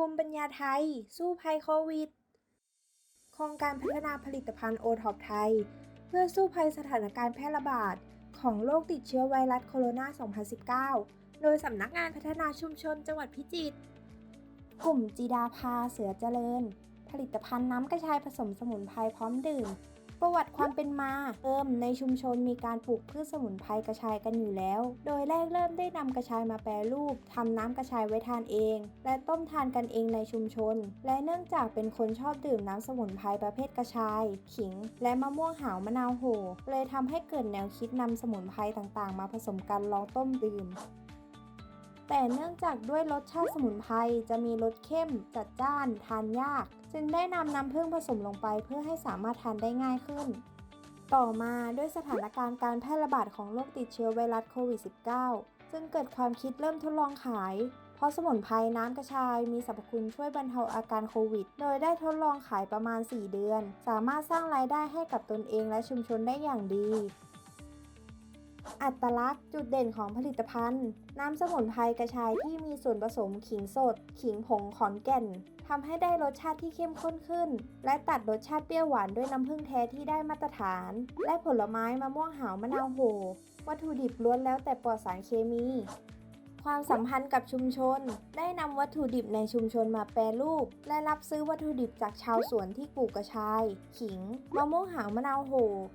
ภูมิปัญญาไทย สู้ภัยโควิด โครงการพัฒนาผลิตภัณฑ์โอท็อปไทย เพื่อสู้ภัยสถานการณ์แพร่ระบาด ของโรคติดเชื้อไวรัสโคโรนา 2019 โดยสำนักงานพัฒนาชุมชนจังหวัดพิจิตร กลุ่มจีดาพาเสือเจริญ ผลิตภัณฑ์น้ำกระชายผสมสมุนไพรพร้อมดื่ม ประวัติความเป็นมาเริ่มในชุมชนมีการปลูกพืชสมุนไพรกระชายกันอยู่แล้ว โดยแรกเริ่มได้นำกระชายมาแปรรูปทำน้ำกระชายไว้ทานเอง และต้มทานกันเองในชุมชน และเนื่องจากเป็นคนชอบดื่มน้ำสมุนไพรประเภทกระชาย ขิง และมะม่วงหาวมะนาวโหเลยทำให้เกิดแนวคิดนำสมุนไพรต่างๆ มาผสมกันลองต้มดื่ม แต่เนื่องจากด้วยรสชาติสมุนไพรจะมีรสเข้มจัดจ้านทานยาก จึงได้นำน้ำผึ้งผสมลงไปเพื่อให้สามารถทานได้ง่ายขึ้น ต่อมาด้วยสถานการณ์การแพร่ระบาดของโรคติดเชื้อไวรัสโควิด -19 จึงเกิดความคิดเริ่มทดลองขาย เพราะสมุนไพรน้ำกระชายมีสรรพคุณช่วยบรรเทาอาการโควิด โดยได้ทดลองขายประมาณ 4 เดือน สามารถสร้างรายได้ให้กับตนเองและชุมชนได้อย่างดี อัตลักษณ์จุดเด่นของผลิตภัณฑ์ น้ำสมุนไพรกระชายที่มีส่วนผสมขิงสด ขิงผงขอนแก่นทำให้ได้รสชาติที่เข้มข้นขึ้น และตัดรสชาติเปรี้ยวหวานด้วยน้ำผึ้งแท้ที่ได้มาตรฐาน และผลไม้มะม่วงหาวมะนาวโหวัตถุดิบล้วนแล้วแต่ปลอดสารเคมี ความสัมพันธ์กับชุมชน ได้นำวัตถุดิบในชุมชนมาแปรรูป และรับซื้อวัตถุดิบจากชาวสวนที่ปลูกกระชาย ขิง มะม่วงหาวมะนาวโห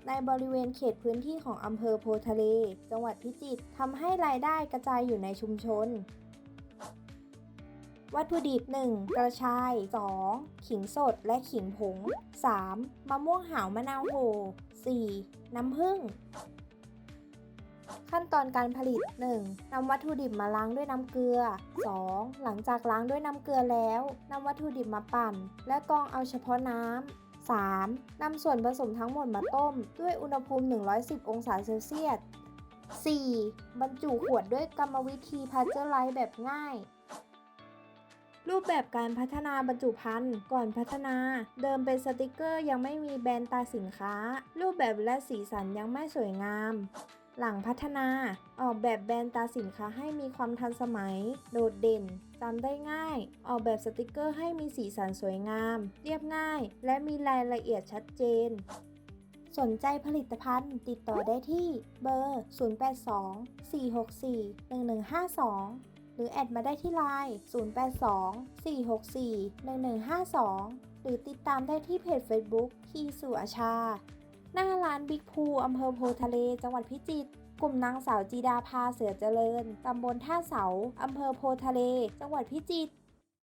ในบริเวณเขตพื้นที่ของอำเภอโพทะเล จังหวัดพิจิตรทำให้รายได้กระจายอยู่ในชุมชนวัตถุดิบ 1. กระชาย 2. ขิงสดและขิงผง 3. มะม่วงหาวมะนาวโห 4. น้ำผึ้ง ขั้นตอนการผลิต 1. นำวัตถุดิบมาล้างด้วยน้ำเกลือ 2. หลังจากล้างด้วยน้ำเกลือแล้วนำวัตถุดิบมาปั่น และกรองเอาเฉพาะน้ำ 3. นำส่วนผสมทั้งหมดมาต้ม ด้วยอุณหภูมิ 110 องศาเซลเซียส 4. บรรจุขวดด้วยกรรมวิธีพาสเจอร์ไลซ์แบบง่าย รูปแบบการพัฒนาบรรจุภัณฑ์ก่อนพัฒนา เดิมเป็นสติกเกอร์ยังไม่มีแบรนด์ตาสินค้า รูปแบบและสีสันยังไม่สวยงาม หลังพัฒนาออกแบบแบรนด์ตราสินค้าให้มีความทันสมัย โดดเด่นจำได้ง่าย ออกแบบสติกเกอร์ให้มีสีสันสวยงาม เรียบง่าย และมีรายละเอียดชัดเจน สนใจผลิตภัณฑ์ติดต่อได้ที่เบอร์ 082 464 1152หรือแอดมาได้ที่ไลน์ 082 464 1152 หรือติดตามได้ที่เพจ Facebook พีสุอาชา หน้าร้านบิ๊กพูอำเภอโพทะเล จังหวัดพิจิตรกลุ่มนางสาวจีดาพาเสือเจริญ ตำบลท่าเสา อำเภอโพทะเล จังหวัดพิจิตร